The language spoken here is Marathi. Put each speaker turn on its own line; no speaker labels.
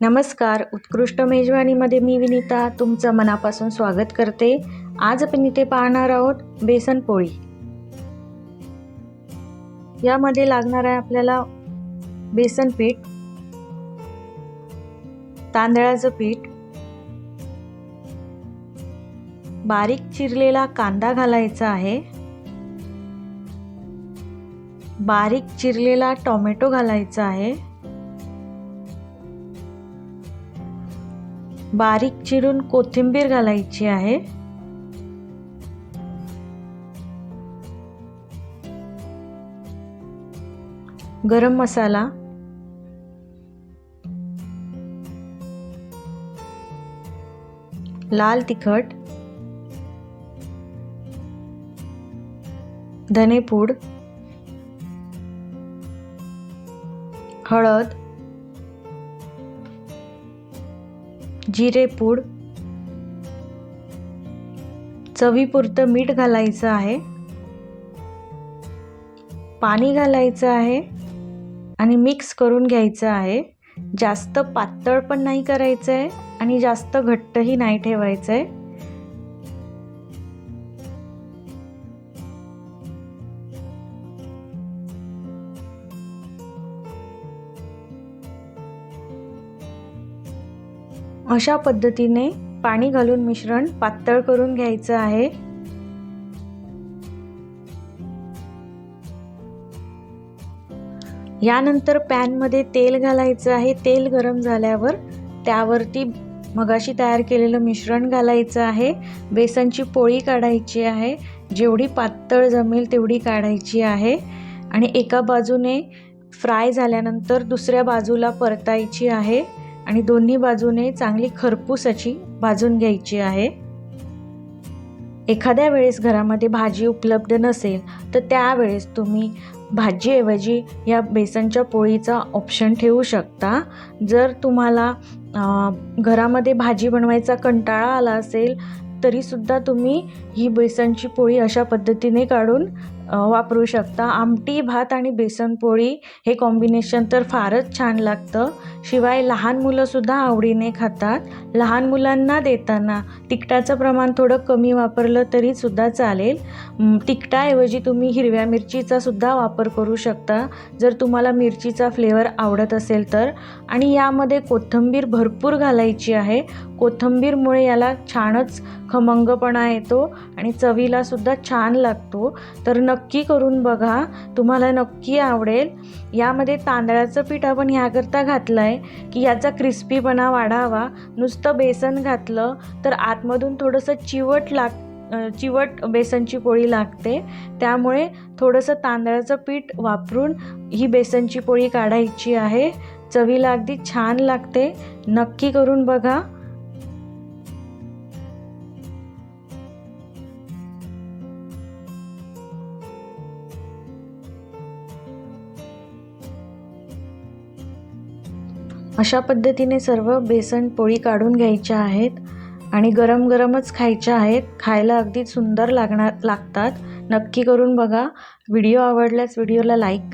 नमस्कार उत्कृष्ट मेजवानीमध्ये मी विनीता तुमचं मनापासून स्वागत करते. आज आपण इथे पाहणार आहोत बेसन पोळी. यामध्ये लागणार आहे आपल्याला बेसन पीठ तांदळाचं पीठ बारीक चिरलेला कांदा घालायचा आहे बारीक चिरलेला टोमॅटो घालायचा आहे बारीक चिरून कोथिंबीर घालायची आहे. गरम मसाला. लाल तिखट. धनेपूड. हळद. जिरेपूड चवीपुरतं मीठ घालायचं आहे. पाणी घालायचं आहे. आणि मिक्स करून घ्यायचं आहे. जास्त पातळ पण नाही करायचं आहे आणि जास्त घट्टही नाही ठेवायचं आहे अशा पद्धतीने पाणी घालून मिश्रण पातळ करून घ्यायचं आहे. यानंतर पॅनमध्ये तेल घालायचं आहे. तेल गरम झाल्यावर त्यावरती मगाशी तयार केलेलं मिश्रण घालायचं आहे. बेसनची पोळी काढायची आहे. जेवढी पातळ जमेल तेवढी काढायची आहे. आणि एका बाजूने फ्राय झाल्यानंतर दुसऱ्या बाजूला परतायची आहे. आणि दोन्ही बाजूने चांगली खरपूस अशी भाजून घ्यायची आहे. एखाद्या वेळेस घरामध्ये भाजी उपलब्ध नसेल तर त्यावेळेस तुम्ही भाजीऐवजी या बेसनच्या पोळीचा ऑप्शन ठेवू शकता. जर तुम्हाला घरामध्ये भाजी बनवायचा कंटाळा आला असेल तरीसुद्धा तुम्ही ही बेसनची पोळी अशा पद्धतीने काढून वापरू शकता. आमटी भात आणि बेसन पोळी हे कॉम्बिनेशन तर फारच छान लागतं. शिवाय लहान मुलंसुद्धा आवडीने खातात. लहान मुलांना देताना तिखटाचं प्रमाण थोडं कमी वापरलं तरीसुद्धा चालेल. तिखटाऐवजी तुम्ही हिरव्या मिरचीचा सुद्धा वापर करू शकता. जर तुम्हाला मिरचीचा फ्लेवर आवडत असेल तर. आणि यामध्ये कोथिंबीर भरपूर घालायची आहे. कोथिंबीरमुळे याला छानच खमंगपणा येतो आणि चवीलासुद्धा छान लागतो. तर न नक्की करून बघा. तुम्हाला नक्की आवडेल. यामध्ये तांदळाचं पीठ आपण ह्याकरता घातलं आहे की याचा क्रिस्पीपणा वाढावा. नुसतं बेसन घातलं तर आतमधून थोडंसं चिवट लाग चिवट बेसनची पोळी लागते. त्यामुळे थोडंसं तांदळाचं पीठ वापरून ही बेसनची पोळी काढायची आहे. चवीला अगदी छान लागते. नक्की करून बघा. अशा पद्धतीने सर्व बेसन पोळी काढून घ्यायच्या आहेत आणि गरम गरमच खायच्या आहेत. खायला अगदी सुंदर लागणार लागतात. नक्की करून बघा. व्हिडिओ आवडल्यास व्हिडिओला लाईक